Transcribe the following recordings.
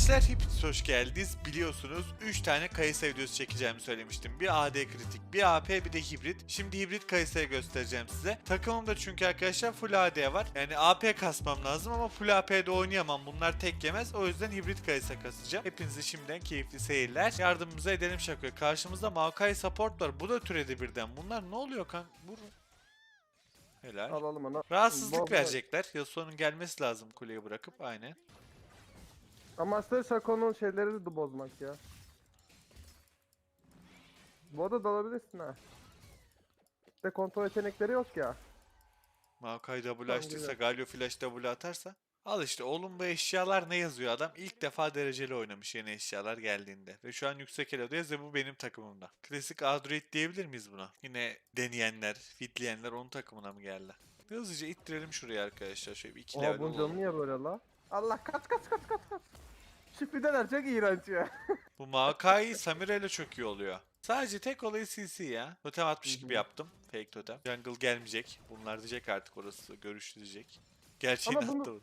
Arkadaşlar hepiniz hoş geldiniz. Biliyorsunuz 3 tane Kayısa videosu çekeceğimi söylemiştim. Bir AD kritik, bir AP, bir de hibrit. Şimdi hibrit Kayısa'yı göstereceğim size. Takımımda çünkü arkadaşlar full AD var. Yani AP kasmam lazım ama full AP'de oynayamam. Bunlar tek yemez. O yüzden hibrit Kayısa kasacağım. Hepinize şimdiden keyifli seyirler. Yardımımıza edelim şaka. Karşımızda Maokai support var. Bu da türedi birden. Bunlar ne oluyor kan? Vur. Helal. Alalım onu. Rahatsızlık Bol verecekler. Yasuo'nun gelmesi lazım kuleyi bırakıp. Aynen. Amaçları Shaco'nun şeyleri de bozmak ya. Bu arada dalabilirsin ha. İşte kontrol yetenekleri yok ya. Maokai W Tamam, açtıysa. Galio Flash W atarsa. Al işte oğlum bu eşyalar ne yazıyor adam? İlk defa dereceli oynamış yeni eşyalar geldiğinde. Ve şu an yüksek elodayız ve bu benim takımımda. Klasik Adroid diyebilir miyiz buna? Yine deneyenler, fitleyenler onun takımına mı geldi? Hızlıca ittirelim şuraya arkadaşlar. Şöyle bir iki Aa level bunun canı niye böyle la? Allah kaç kaç kaç kaç kaç. Şifredeler çok iğrenç ya. Bu Maokai Samira ile çok iyi oluyor. Sadece tek olayı CC ya. Totem 60 gibi yaptım. Fake totem. Jungle gelmeyecek. Bunlar diyecek artık orası. Görüşlü diyecek. Gerçeğini Ama bunu- attım.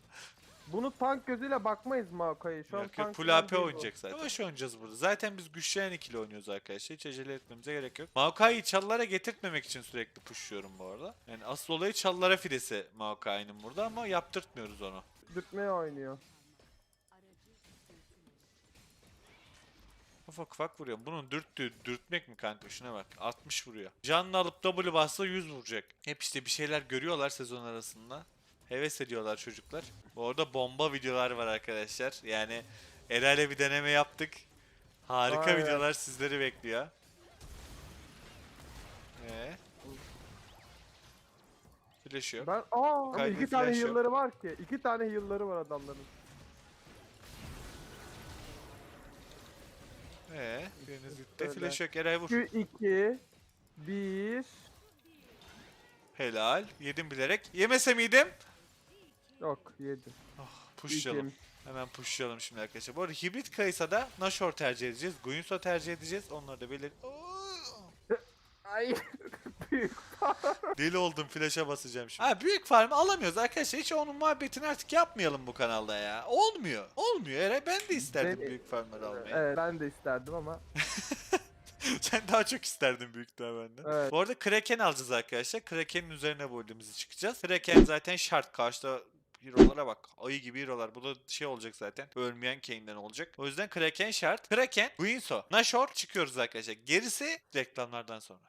Bunu tank gözüyle bakmayız Maokai'ye. Şu an Yok yok tank full AP bu. oynayacak zaten. Yavaş oynayacağız burada. Zaten biz güçlenen ikili oynuyoruz arkadaşlar. Hiç acele etmemize gerek yok. Maokai'yi çalılara getirtmemek için sürekli pushluyorum bu arada. Yani asıl olayı çalılara fidesi Maokai'nin burada ama yaptırtmıyoruz onu. Dürtmeye oynuyor. Ufak ufak vuruyor. Bunun dürttüğü dürtmek mi kanka? Şuna bak. 60 vuruyor. Canlı alıp W bassa 100 vuracak. Hep işte bir şeyler görüyorlar sezon arasında. Heves ediyorlar çocuklar. Bu arada bomba videolar var arkadaşlar. Yani Eray'la bir deneme yaptık. Harika Aynen. videolar sizleri bekliyor. Ee? Flash yok. Ben aa ama Kaydı iki tane flash yok. heal'ları var ki. İki tane heal'ları var adamların. Ee? Biriniz gitti. Öyle. Flash yok. Eray vur. 2 2 1 Helal. Yedim bilerek. Yemese miydim? Yok 7. Pushlayalım. Hemen pushlayalım şimdi arkadaşlar. Bu arada hibrit Kayısa'da Nashor tercih edeceğiz. Guinsoo tercih edeceğiz. Onları da belir. Ay büyük. Deli oldum flash'a basacağım şimdi. Ha büyük farmı alamıyoruz arkadaşlar. Hiç onun muhabbetini artık yapmayalım bu kanalda ya. Olmuyor. Olmuyor. Eray ben de isterdim Ben- büyük farmları almayı. Evet ben de isterdim ama. Sen daha çok isterdin büyük ihtimal benden. Evet. Bu arada Kraken alacağız arkadaşlar. Kraken'in üzerine boyutumuzu çıkacağız. Kraken zaten şart. Karşıda hero'lara bak. Ayı gibi hero'lar. Bu da şey olacak zaten. Ölmeyen Kane'den olacak. O yüzden Kraken şart. Kraken, Guinsoo, Nashor çıkıyoruz arkadaşlar. Gerisi reklamlardan sonra.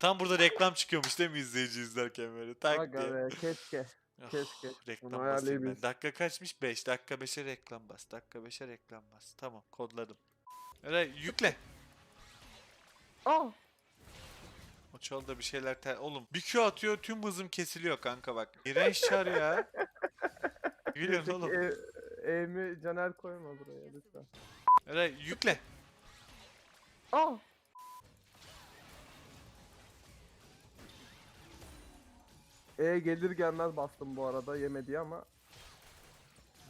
Tam burada reklam çıkıyormuş değil mi izleyici izlerken böyle tak Aga diye. be keşke. Oh, keşke. reklam Bunu basayım ben. ayarlayabiliriz. Dakika kaçmış? 5. Dakika 5'e reklam bas. Dakika 5'e reklam bas. Tamam kodladım. Öyle yükle. Aa O çalda bir şeyler ter... Oğlum bir Q atıyor tüm hızım kesiliyor kanka bak. İğrenç çar ya. Gülüyorsun oğlum. e, E'mi Caner koyma buraya lütfen. Öyle yükle. Aa E gelir gelmez bastım bu arada yemedi ama.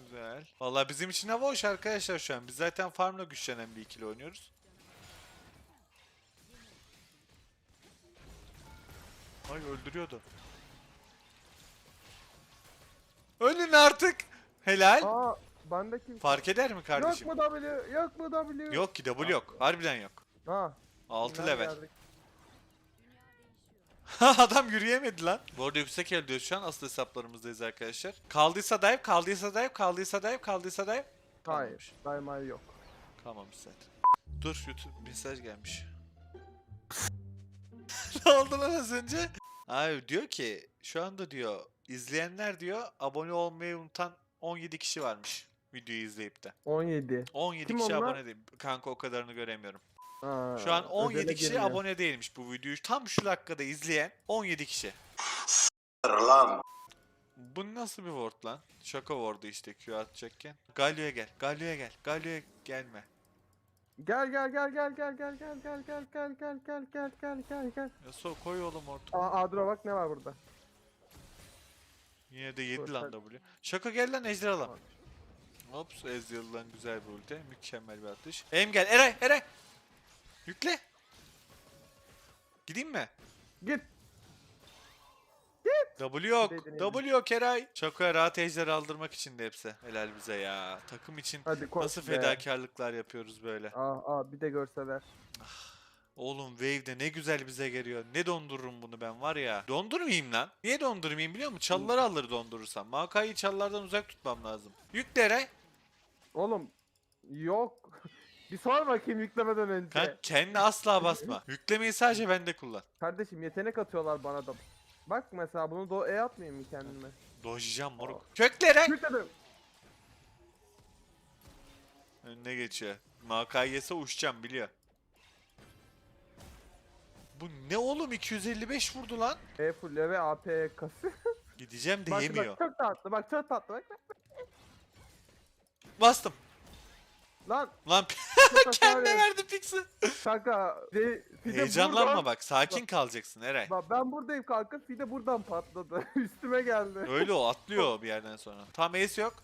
Güzel. Vallahi bizim için hava hoş arkadaşlar şu an. Biz zaten farmla güçlenen bir ikili oynuyoruz. Ay öldürüyordu. Ölün artık. Helal. Aa bendeki Fark eder mi kardeşim? Yok mu W? Yok mu W? Yok ki W yok. Harbiden yok. Ha. 6 nerede level. geldik? Adam yürüyemedi lan. Bu arada yüksek el şu an. Asıl hesaplarımızdayız arkadaşlar. Kaldıysa dive, kaldıysa dive, kaldıysa dive, kaldıysa dive. Hayır. Daimay yok. Kalmamış zaten. Dur YouTube mesaj gelmiş. ne oldu lan az önce? Abi diyor ki şu anda diyor izleyenler diyor abone olmayı unutan 17 kişi varmış videoyu izleyip de. 17. 17 Kim kişi onlar? abone değil. Kanka o kadarını göremiyorum. Ha, Şu an 17 özele kişi girmiyor. abone değilmiş bu videoyu. Tam şu dakikada izleyen 17 kişi. Bu nasıl bir word lan? Şaka word'u işte Q atacakken. Galio'ya gel. Galio'ya gel. Galio'ya gelme. Gel gel gel gel gel gel gel gel gel gel gel gel gel gel gel gel. Ya so koy oğlum orta. Aa Adro bak ne var burada. Yine de 7 Dur, lan W. Şaka gel lan ejder alalım. Bak. Ops Ezreal'dan güzel bir ulti. Mükemmel bir atış. Em gel Eray Eray. Yükle. Gideyim mi? Git. W yok. W yok Eray. Şakoya rahat ejder aldırmak için de hepsi. Helal bize ya. Takım için Hadi koş nasıl be. fedakarlıklar yapıyoruz böyle. Ah ah bir de görseler. Oğlum Wave'de ne güzel bize geliyor. Ne dondururum bunu ben var ya. Dondurmayayım lan. Niye dondurmayayım biliyor musun? Çalıları alır dondurursam. Makayı çalılardan uzak tutmam lazım. Yükle Eray. Oğlum yok. bir sor bakayım yüklemeden önce. Kanka kendine asla basma. Yüklemeyi sadece bende kullan. Kardeşim yetenek atıyorlar bana da. Bak mesela bunu do e atmayayım mı kendime? Dojlayacağım moruk. Kökle Eray. Yükledim. Önüne geçiyor. Makayı yese uçacağım biliyor. Bu ne oğlum 255 vurdu lan. E full ve AP kası. Gideceğim de bak yemiyor. bak çok tatlı bak çok tatlı bak. Bastım. Lan Lan kendine ver. verdi pix'i. Kanka de, Fide Heyecanlanma buradan- bak sakin kalacaksın Eray. Bak ben buradayım kanka Fide buradan patladı. Üstüme geldi. Öyle o atlıyor bir yerden sonra. Tam ace yok.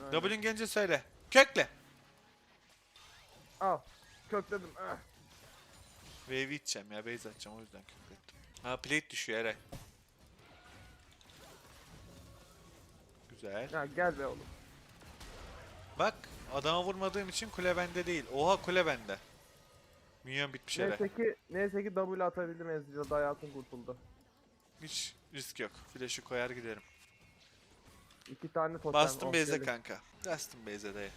Aynen. W'ün gelince söyle. Kökle. Al. Kökledim. Ah. Wave'i içeceğim ya base atacağım o yüzden köklettim. Ha plate düşüyor Eray. Güzel. Ya gel be oğlum. Bak adama vurmadığım için kule bende değil. Oha kule bende. Minyon bitmiş Eray. Neyse ki neyse ki W atabildim Ezreal'da hayatım kurtuldu. Hiç risk yok. Flash'ı koyar giderim. İki tane totem. Bastım base'e kanka. Bastım base'e dayı.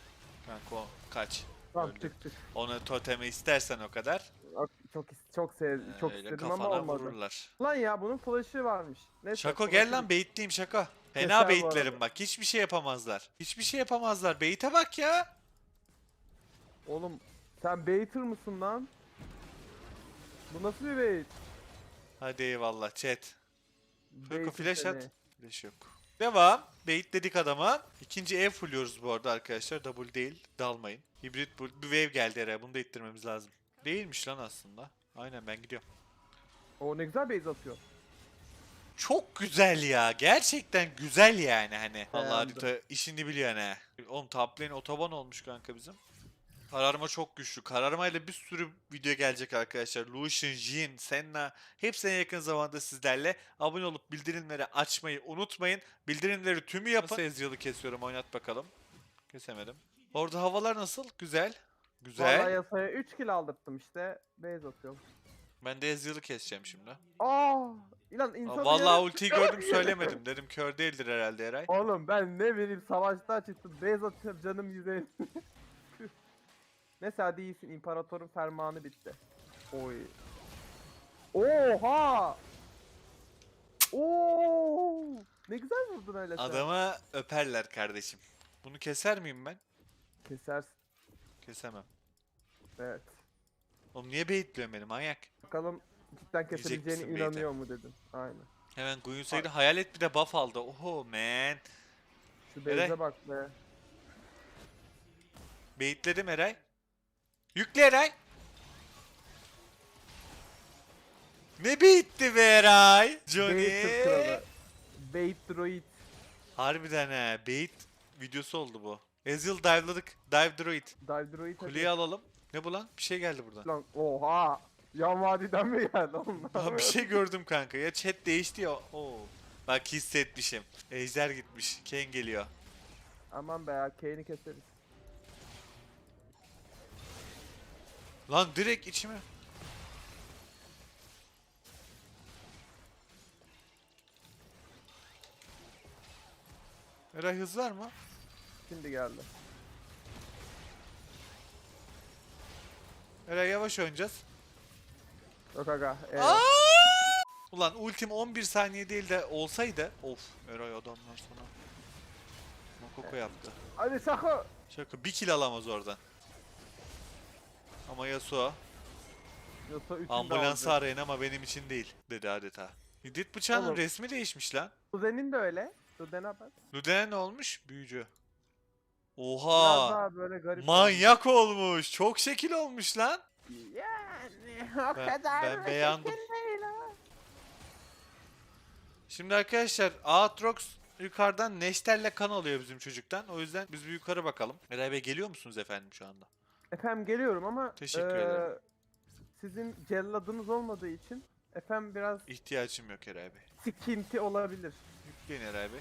Kanka o kaç. Tamam öldü. çık çık. Onu totemi istersen o kadar. Çok is- çok sev çok öyle istedim ama olmadı. vururlar. Lan ya bunun flash'ı varmış. Neyse, Şako gel lan beyitliyim şaka. Fena beyitlerim bak. Hiçbir şey yapamazlar. Hiçbir şey yapamazlar. Beyite bak ya. Oğlum sen baiter mısın lan? Bu nasıl bir bait? Hadi eyvallah chat. Şako Baiter flash seni. at. Flash yok. Devam. Beyitledik adama. İkinci ev fulluyoruz bu arada arkadaşlar. Double değil. Dalmayın. Hibrit bu. Bir wave geldi herhalde. Bunu da ittirmemiz lazım. Değilmiş lan aslında. Aynen ben gidiyorum. O ne güzel base atıyor. Çok güzel ya. Gerçekten güzel yani hani. Allah Beğendim. harita işini biliyor ne. Oğlum top lane otoban olmuş kanka bizim. Kararma çok güçlü. Kararmayla bir sürü video gelecek arkadaşlar. Lucian, Jin, Senna hepsi en yakın zamanda sizlerle. Abone olup bildirimleri açmayı unutmayın. Bildirimleri tümü yapın. Nasıl Ezreal'ı kesiyorum oynat bakalım. Kesemedim. Orada havalar nasıl? Güzel. Güzel. Vallahi yasaya 3 kill aldırttım işte. Base atıyorum. Ben de Ezreal'ı keseceğim şimdi. Aa! İlan insan Aa, Vallahi ultiyi gördüm söylemedim. Dedim kör değildir herhalde Eray. Oğlum ben ne bileyim savaştan çıktım. Base atıyorum canım yüzeyim. Neyse hadi iyisin. İmparatorun fermanı bitti. Oy. Oha! Oo! Ne güzel vurdun öyle sen. Adama öperler kardeşim. Bunu keser miyim ben? Kesersin. Kesemem. Evet. Oğlum niye beyitliyorsun beni manyak? Bakalım cidden kesebileceğine misin inanıyor mu dedim. Aynen. Hemen Guinsay'da hayalet bir de buff aldı. Oho man. Şu Eray. base'e bak be. Beyitledim Eray. Yükle Eray. Ne beyitti be Eray? Bait Johnny. kralı. Bait droid. Harbiden he. Beyit videosu oldu bu. Ezreal dive'ladık. Dive droid. Dive droid. Kuleyi alalım. Ne bu lan? Bir şey geldi buradan. Lan oha. Yan vadiden mi geldi oğlum? Lan bir şey gördüm kanka. Ya chat değişti ya. Oo. Bak hissetmişim. Ejder gitmiş. Ken geliyor. Aman be ya Kane'i keseriz. Lan direkt içime. Eray hız var mı? Şimdi geldi. Eray yavaş oynayacağız. Yok aga. Aa! Ulan ultim 11 saniye değil de olsaydı. Of Eray adamlar sana. Makoko yaptı. Hadi Şako. Şaka bir kill alamaz oradan. Ama Yasuo Yoksa üçünü de ambulansı alacak. arayın ama benim için değil dedi adeta. Hiddet bıçağının Oğlum. resmi değişmiş lan. Kuzenin de öyle. Kuzen'e bak. Ludene ne olmuş? Büyücü. Biraz Oha! daha böyle garip. Manyak olmuş. Çok şekil olmuş lan. Yani o Ben- kadar ben beğendim. şekil değil ha. Şimdi arkadaşlar Aatrox yukarıdan Neşter'le kan alıyor bizim çocuktan. O yüzden biz bir yukarı bakalım. Eray Bey geliyor musunuz efendim şu anda? Efendim geliyorum ama Teşekkür eee, ederim. Sizin celladınız olmadığı için Efendim biraz İhtiyacım yok Eray Bey. sıkıntı olabilir. Yükleyin Eray Bey.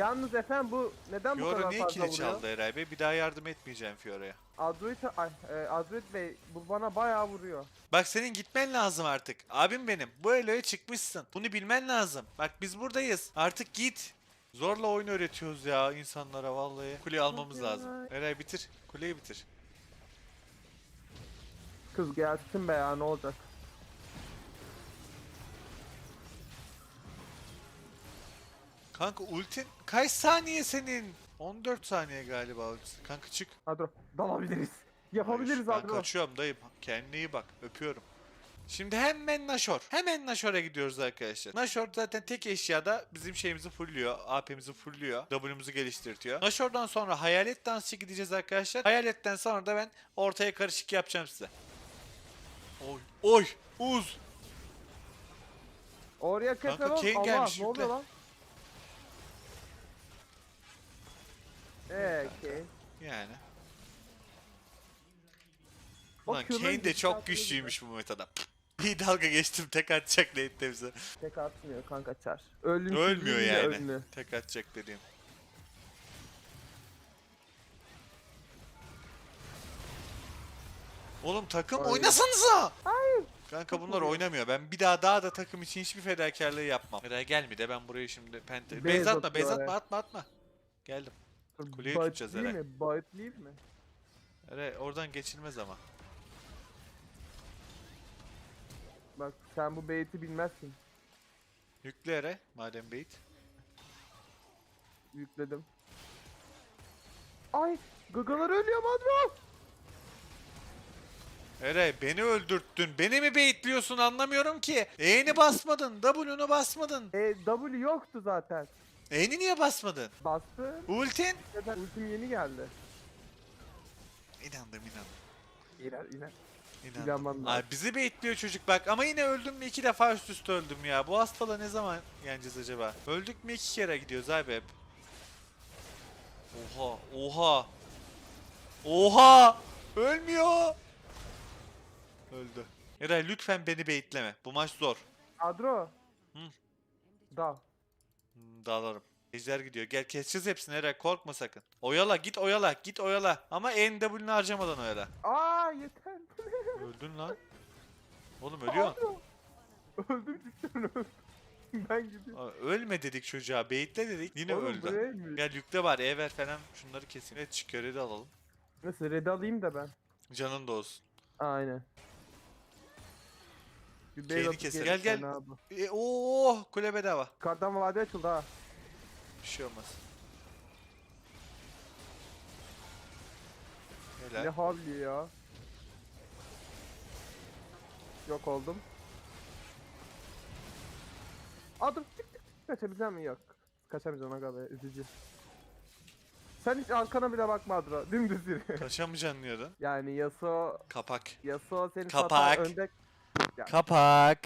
Yalnız efendim bu neden bu Fiora kadar niye fazla kili vuruyor? çaldı Eray Bey? Bir daha yardım etmeyeceğim Fiora'ya. Adroid, ay, e, Adroid Bey bu bana bayağı vuruyor. Bak senin gitmen lazım artık. Abim benim. Bu eloya çıkmışsın. Bunu bilmen lazım. Bak biz buradayız. Artık git. Zorla oyun öğretiyoruz ya insanlara vallahi. Kuleyi almamız lazım. Eray bitir. Kuleyi bitir. Kız gelsin be ya ne olacak? Kanka ultin kaç saniye senin? 14 saniye galiba ultisi. Kanka çık. Adro dalabiliriz. Yapabiliriz Hayır, Ben Adro. kaçıyorum dayım. Kendine iyi bak. Öpüyorum. Şimdi hemen Nashor. Hemen Nashor'a gidiyoruz arkadaşlar. Nashor zaten tek eşyada bizim şeyimizi fullüyor. AP'mizi fullüyor. W'muzu geliştirtiyor. Nashor'dan sonra hayalet dansçı gideceğiz arkadaşlar. Hayaletten sonra da ben ortaya karışık yapacağım size. Oy. Oy. Uz. Oraya Kanka, keser ol. Kane gelmiş, ne oluyor lan? Eee Kane. Yani. O Q'nun Kane de çok güzel. güçlüymüş bu metada. İyi dalga geçtim. Tek atacak late'de bize. Tek atmıyor kanka çar. Ölüm Ölmüyor yani. Ünlü. Tek atacak dediğim. Oğlum takım Ay. oynasanıza. Kanka bunlar oynamıyor. Ben bir daha daha da takım için hiçbir fedakarlığı yapmam. Nereye gelme de ben burayı şimdi pente... Beyaz Beyz atma, beyz atma, atma, atma. Geldim. Kuleyi Bite tutacağız değil Eray. mi? Bite leave mi? Ere oradan geçilmez ama. Bak sen bu bait'i bilmezsin. Yükle Ere, madem bait. Yükledim. Ay gagalar ölüyor Madro. Ere beni öldürttün. Beni mi baitliyorsun anlamıyorum ki. E'ni basmadın, W'nu basmadın. E W yoktu zaten. E'ni niye basmadın? Bastı. Ultin? Neden? Ultim yeni geldi. İnandım inandım. İner iner. İnandım. İnanmam lazım. bizi baitliyor çocuk bak ama yine öldüm mü iki defa üst üste öldüm ya. Bu hastalığı ne zaman yeneceğiz acaba? Öldük mü iki kere gidiyoruz abi hep. Oha oha. Oha. Ölmüyor. Öldü. Eray lütfen beni baitleme. Bu maç zor. Adro. Hı. Dal. Hmm, dağlarım. Ejder gidiyor. Gel keseceğiz hepsini Eray korkma sakın. Oyala git oyala git oyala. Ama NW'ni harcamadan oyala. Aa yeter. Öldün lan. Oğlum ölüyorsun. Öldüm cidden öldüm. Ben gidiyorum. Aa, Ölme dedik çocuğa. Baitle dedik. Yine Oğlum öldü. buraya inmiş. Gel yükle var. E ver falan. Şunları keseyim. Evet çıkıyor. Red'i alalım. Nasıl red alayım da ben. Canın da olsun. Aynen. Bir Kane'i atıp gelip Gel, gel. abi. E, oo kule bedava. Kardan vade açıldı ha. Bir şey olmaz. Ne Helal. havli ya. Yok oldum. Çık çık. Kaçabilecek mi? Yok. Kaçamayacağım aga be. Üzücü. Sen hiç arkana bile bakma Adro. Dümdüz yürü. Kaçamayacaksın diyordun. yani Yasuo... Kapak. Yasuo seni Kapak. satar önde... Kapak.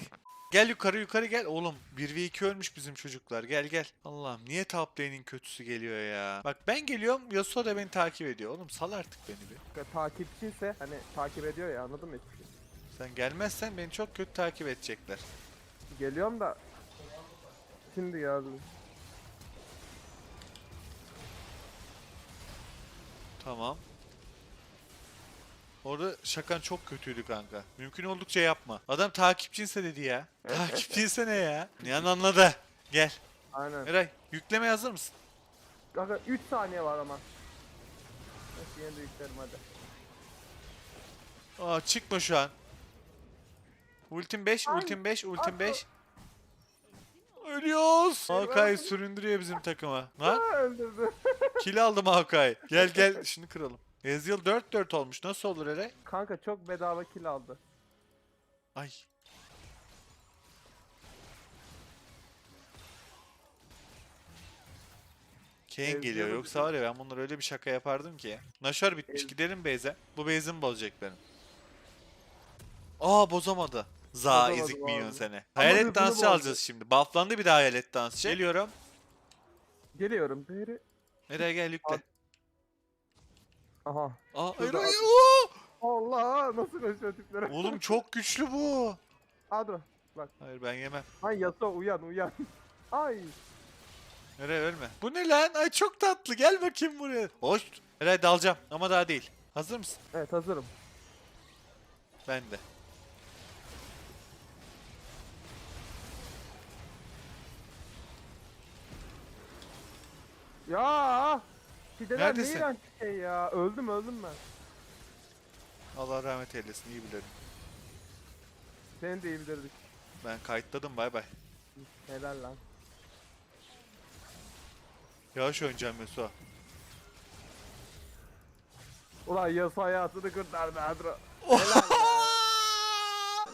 Gel yukarı yukarı gel. Oğlum 1v2 ölmüş bizim çocuklar. Gel gel. Allah'ım niye top lane'in kötüsü geliyor ya. Bak ben geliyorum Yasuo da beni takip ediyor. Oğlum sal artık beni bir. Takipçiyse hani takip ediyor ya anladın mı? Sen gelmezsen beni çok kötü takip edecekler. Geliyorum da... Şimdi geldim. Tamam. Orada şakan çok kötüydü kanka. Mümkün oldukça yapma. Adam takipçinse dedi ya. Takipçinse ne ya? Nihan anladı. Gel. Aynen. Eray yükleme hazır mısın? Kanka 3 saniye var ama. Neyse yine de yüklerim hadi. Aa çıkma şu an. Ultim 5, Ay, ultim 5, ultim ay, 5. Ölüyoruz. Hawkeye süründürüyor bizim takıma. Lan öldürdü. kill aldım Hawkeye. Gel gel şunu kıralım. Ezreal 4-4 olmuş. Nasıl olur Eray? Kanka çok bedava kill aldı. Ay. Kane geliyor yoksa var ya ben bunları öyle bir şaka yapardım ki. Nashor bitmiş Ez- gidelim base'e. Bu base'in bozacak benim. Aa bozamadı. Za Bozamadı ezik minyon abi. seni. Hayalet dansçı alacağız şimdi. Bufflandı bir daha hayalet dansçı. Geliyorum. Geliyorum. Beri. Nereye gel yükle. Aha. Aa Şurada Eray at- oo! Allah nasıl koşuyor tiplere. Oğlum çok güçlü bu. Adro. Bak. Hayır ben yemem. Ay Yasuo uyan uyan. Ay. Nereye ölme. Bu ne lan? Ay çok tatlı. Gel bakayım buraya. Hoş. Eray dalacağım ama daha değil. Hazır mısın? Evet hazırım. Ben de. Ya. Fideler ne Neredesin? iğrenç bir şey ya. Öldüm öldüm ben. Allah rahmet eylesin. iyi bilirim. Seni de iyi bilirdik. Ben kayıtladım bay bay. Helal lan. Yavaş oynayacağım Yasuo. Ulan Yasuo hayatını kurtardı Adro.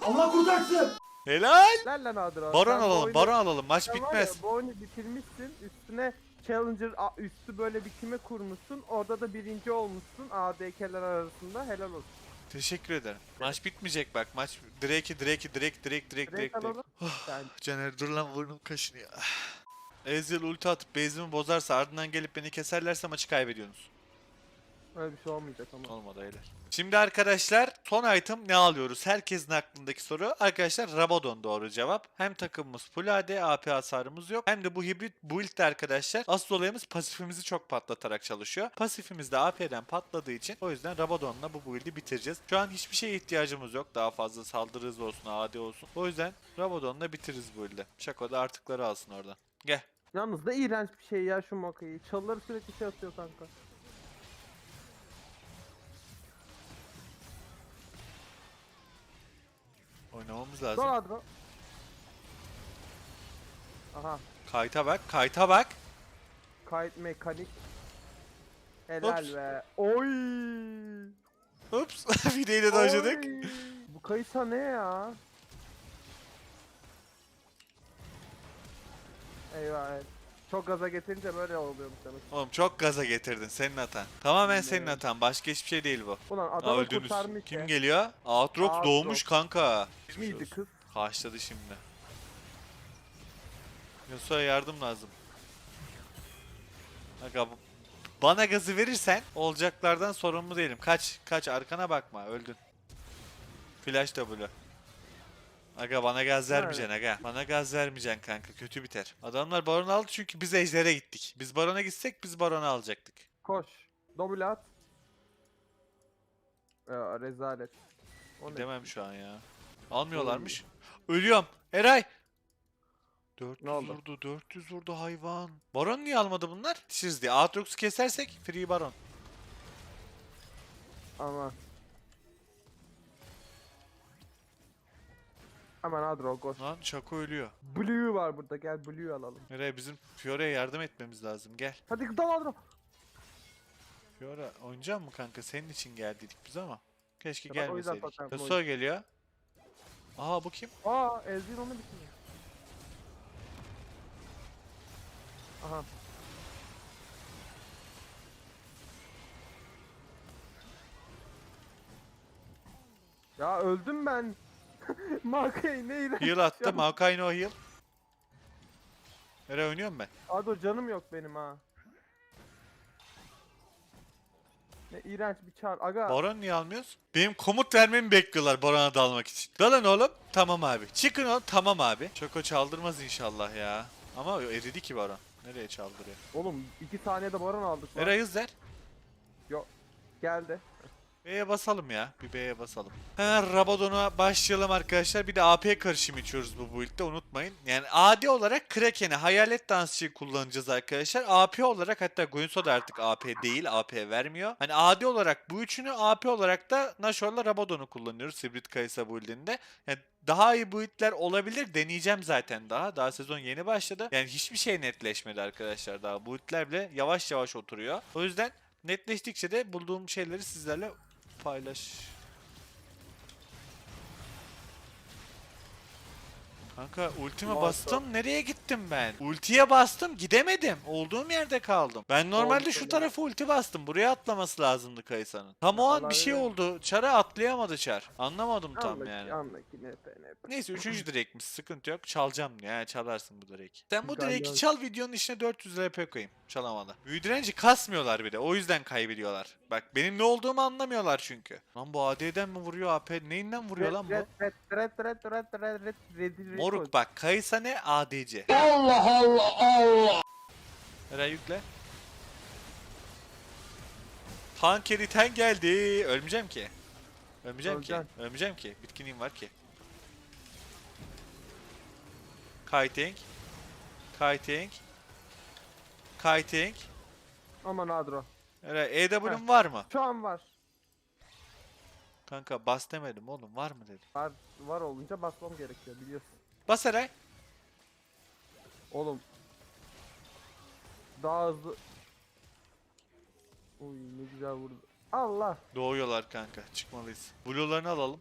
Allah kurtarsın. Helal. Lan Adro. Baron Sen bu alalım. oyunu- Baron alalım. Maç sen var bitmez. Bu oyunu bitirmişsin. Üstüne Challenger üstü böyle bir kime kurmuşsun. Orada da birinci olmuşsun ADK'ler arasında. Helal olsun. Teşekkür ederim. Maç bitmeyecek bak. Maç Drake'i Drake'i Drake Drake Drake Direkt Drake. Drake. Sen Caner dur lan burnum kaşınıyor. Ezreal ulti atıp base'imi bozarsa ardından gelip beni keserlerse maçı kaybediyorsunuz. Öyle bir şey olmayacak ama. Olmadı öyle. Şimdi arkadaşlar son item ne alıyoruz? Herkesin aklındaki soru. Arkadaşlar Rabadon doğru cevap. Hem takımımız full AD, AP hasarımız yok. Hem de bu hibrit build'de arkadaşlar asıl olayımız pasifimizi çok patlatarak çalışıyor. Pasifimiz de AP'den patladığı için o yüzden Rabadon'la bu build'i bitireceğiz. Şu an hiçbir şeye ihtiyacımız yok. Daha fazla saldırı hızı olsun, AD olsun. O yüzden Rabadon'la bitiririz bu build'i. Şako da artıkları alsın oradan. Gel. Yalnız da iğrenç bir şey ya şu Maka'yı. Çalıları sürekli şey atıyor kanka. Oynamamız lazım. Adro. Aha. Kayta bak, kayta bak. Kayıt mekanik. Helal Ups. be. Oy. Ups. Videoyu da dojladık. Oy. Bu kayısa ne ya? Eyvah evet. Çok gaza getirince böyle oluyormuş demek. Oğlum çok gaza getirdin senin hatan. Tamamen senin hatan. Başka hiçbir şey değil bu. Ulan adamı öldünüz. kurtarmış Kim ya. geliyor? Aatrox. doğmuş kanka. Miydi kız? Haşladı şimdi. Yasuo'ya yardım lazım. Aga bu- bana gazı verirsen olacaklardan sorumlu değilim. Kaç kaç arkana bakma öldün. Flash W. Aga bana gaz vermeyeceksin aga. Bana gaz vermeyeceksin kanka kötü biter. Adamlar baron aldı çünkü biz ejdere gittik. Biz barona gitsek biz baronu alacaktık. Koş. Double at. Ya rezalet. O ne? Demem şu an ya. Almıyorlarmış. Ölüyorum. Eray. 400 Ne oldu? vurdu, 400 vurdu hayvan. Baron niye almadı bunlar? Yetişiriz diye. Aatrox'u kesersek free baron. Ama. Hemen Adro koş. Lan Şako ölüyor. Blue var burada gel Blue alalım. Eray bizim Fiore'ye yardım etmemiz lazım. Gel. Hadi dal Adro. Fiore oynayacak mı kanka? Senin için geldik biz ama. Keşke Ya gelmeseydik. Yasuo geliyor. Aa bu kim? Aa Ezreal onu bitiriyor. Aha. Ya öldüm ben. Markayı ne iğrenç. Heal attı. Maokai no heal. Eray oynuyorum ben. Ado canım yok benim ha. Ne iğrenç bir çar. Aga. Baron niye almıyoruz? Benim komut vermemi bekliyorlar Baron'a dalmak için. Dalın oğlum. Tamam abi. Çıkın oğlum. Tamam abi. Çoko çaldırmaz inşallah ya. Ama eridi ki Baron. Nereye çaldırıyor? Oğlum iki saniyede baron aldık lan. Eray hız ver. Geldi. B'ye basalım ya. Bir B'ye basalım. Hemen Rabadon'a başlayalım arkadaşlar. Bir de AP karışımı içiyoruz bu build'de unutmayın. Yani AD olarak Kraken'i hayalet dansçıyı kullanacağız arkadaşlar. AP olarak hatta Guinsoo da artık AP değil. AP vermiyor. Hani AD olarak bu üçünü AP olarak da Nashor'la Rabadon'u kullanıyoruz. Hibrit Kaysa build'inde. Yani daha iyi build'ler olabilir. Deneyeceğim zaten daha. Daha sezon yeni başladı. Yani hiçbir şey netleşmedi arkadaşlar daha. Build'ler bile yavaş yavaş oturuyor. O yüzden netleştikçe de bulduğum şeyleri sizlerle paylaş. Kanka ultime bastım nereye gittim ben? Ultiye bastım gidemedim. Olduğum yerde kaldım. Ben normalde Oldu şu tarafa ulti bastım. Buraya atlaması lazımdı Kayısa'nın. Tam o an bir şey oldu. Çara atlayamadı Çar. Anlamadım tam Anla yani. ki anla ki nepe nepe. Neyse üçüncü direkmiş sıkıntı yok. Çalacağım ya çalarsın bu direki. Sen bu direki çal videonun içine 400 RP koyayım. Çalamadı. Büyü direnci kasmıyorlar bir de o yüzden kaybediyorlar. Bak benim ne olduğumu anlamıyorlar çünkü. Lan bu AD'den mi vuruyor AP? Neyinden vuruyor lan bu? Moruk bak Kaysa ne ADC. Allah Allah Allah. Eray yükle. Tank eriten geldi. Ölmeyeceğim ki. Ölmeyeceğim ki. Ölmeyeceğim ki. Bitkinliğim var ki. Kiting. Kiting. Kiting. Aman Adro. Eray EW'm var mı? Şu an var. Kanka bas demedim oğlum. Var mı dedim. Var, var olunca basmam gerekiyor biliyorsun. Bas Eray. Oğlum. Daha hızlı. Uy ne güzel vurdu. Allah. Doğuyorlar kanka. Çıkmalıyız. Blue'larını alalım.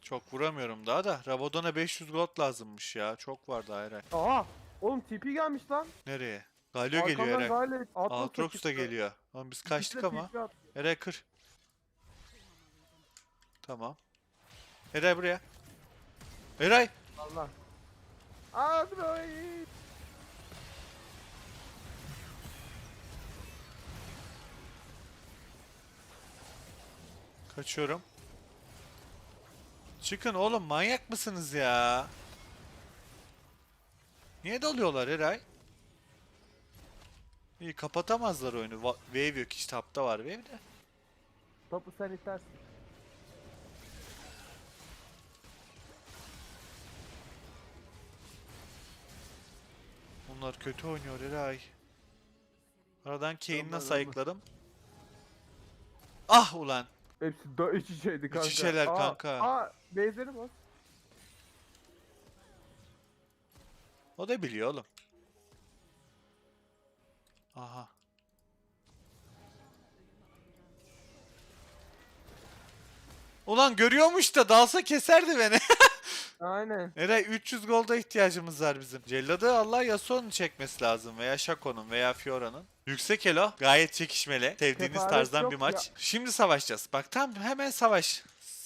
Çok vuramıyorum daha da. Rabadon'a 500 gold lazımmış ya. Çok vardı Eray. Aha. Oğlum TP gelmiş lan. Nereye? Galio geliyor Arkamdan Eray. Galio, Aatrox da geliyor. Lan biz kaçtık ama. Eray kır. Tamam. Eray buraya. Eray. Allah. Adroid. Kaçıyorum. Çıkın oğlum manyak mısınız ya? Niye dalıyorlar Eray? İyi kapatamazlar oyunu. Va- Wave yok işte tapta var wave de. Topu sen itersin. Bunlar kötü oynuyor Eray. Aradan Kane'i nasıl ayıkladım? Ah ulan. Hepsi da iç içeydi kanka. içeler Aa, kanka. Aa, base'leri bas. O da biliyor oğlum. Aha. Ulan görüyormuş da dalsa keserdi beni. Aynen. Eray 300 golda ihtiyacımız var bizim. Celladı Allah Yasuo'nun çekmesi lazım veya Shaco'nun veya Fiora'nın. Yüksek elo gayet çekişmeli. Sevdiğiniz Kefaret tarzdan bir ya. maç. Şimdi savaşacağız. Bak tam hemen savaş.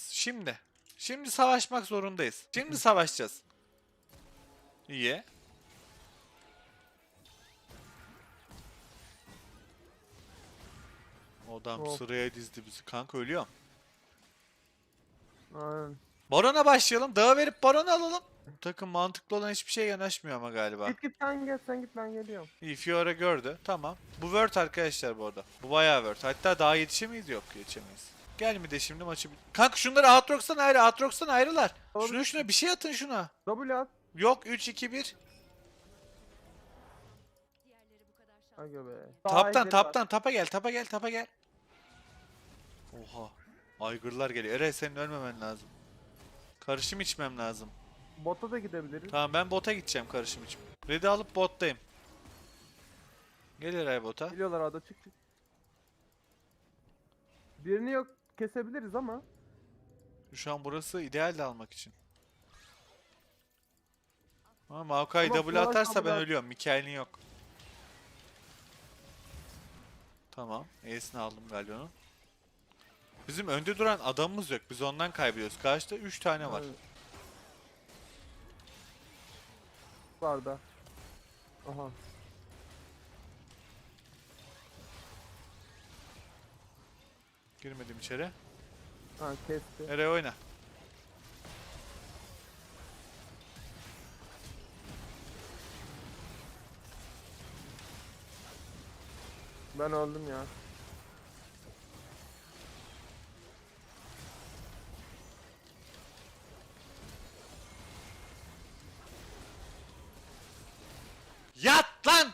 Şimdi. Şimdi savaşmak zorundayız. Şimdi savaşacağız. İyi. Adam Hop. sıraya dizdi bizi. Kanka ölüyorum. Aynen. Barona başlayalım. Dağı verip barona alalım. Bu takım mantıklı olan hiçbir şey yanaşmıyor ama galiba. Git git sen gel sen git ben geliyorum. İyi Fiora gördü. Tamam. Bu Word arkadaşlar bu arada. Bu bayağı Word. Hatta daha yetişemeyiz yok yetişemeyiz. Gel mi de şimdi maçı... bit- Kanka şunları Aatrox'tan ayrı. Aatrox'tan ayrılar. Doğru. Şuna şuna bir şey atın şuna. W at. Yok 3-2-1. Aga be. Taptan taptan tapa gel tapa gel tapa gel. Aygırlar geliyor. Eray senin ölmemen lazım. Karışım içmem lazım. Bota da gidebiliriz. Tamam ben bota gideceğim karışım için. Red'i alıp bottayım. Gel Eray bota. Biliyorlar ada çık çık. Birini yok kesebiliriz ama. Şu an burası ideal de almak için. Ama Maokai Ama W atarsa ben ölüyorum. Mikael'in yok. Tamam. E'sini aldım Galion'un. Bizim önde duran adamımız yok. Biz ondan kaybediyoruz. Karşıda 3 tane var. Evet. Var da. Aha. Girmedim içeri. Ha kesti. Nereye oyna? Ben öldüm ya. Yat lan!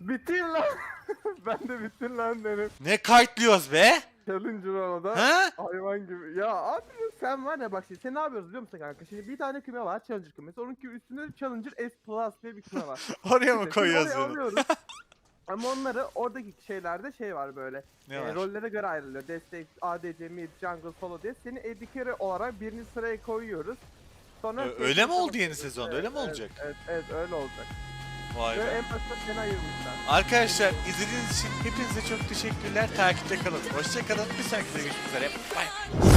Bitir lan. ben de bitir lan derim. Ne kayıtlıyoruz be? Challenger orada. Ha? Hayvan gibi. Ya abi sen var ya bak şimdi sen ne yapıyoruz biliyor musun kanka? Şimdi bir tane küme var Challenger kümesi. Onun üstünde de Challenger S Plus diye bir küme var. Oraya mı koyuyoruz oraya bunu? alıyoruz. Ama onları oradaki şeylerde şey var böyle. Ne e, var? rollere göre ayrılıyor. Destek, ADC, mid, jungle, solo diye. Seni carry olarak birini sıraya koyuyoruz. Sonra Ö- öyle mi oldu yeni Evet, sezonda? Öyle mi evet, olacak? Evet, evet öyle olacak. Vay Ve be. en başta seni ayırmışlar. Arkadaşlar izlediğiniz için hepinize çok teşekkürler. Takipte kalın. Hoşçakalın. Bir sonraki videoda görüşmek üzere. Bye.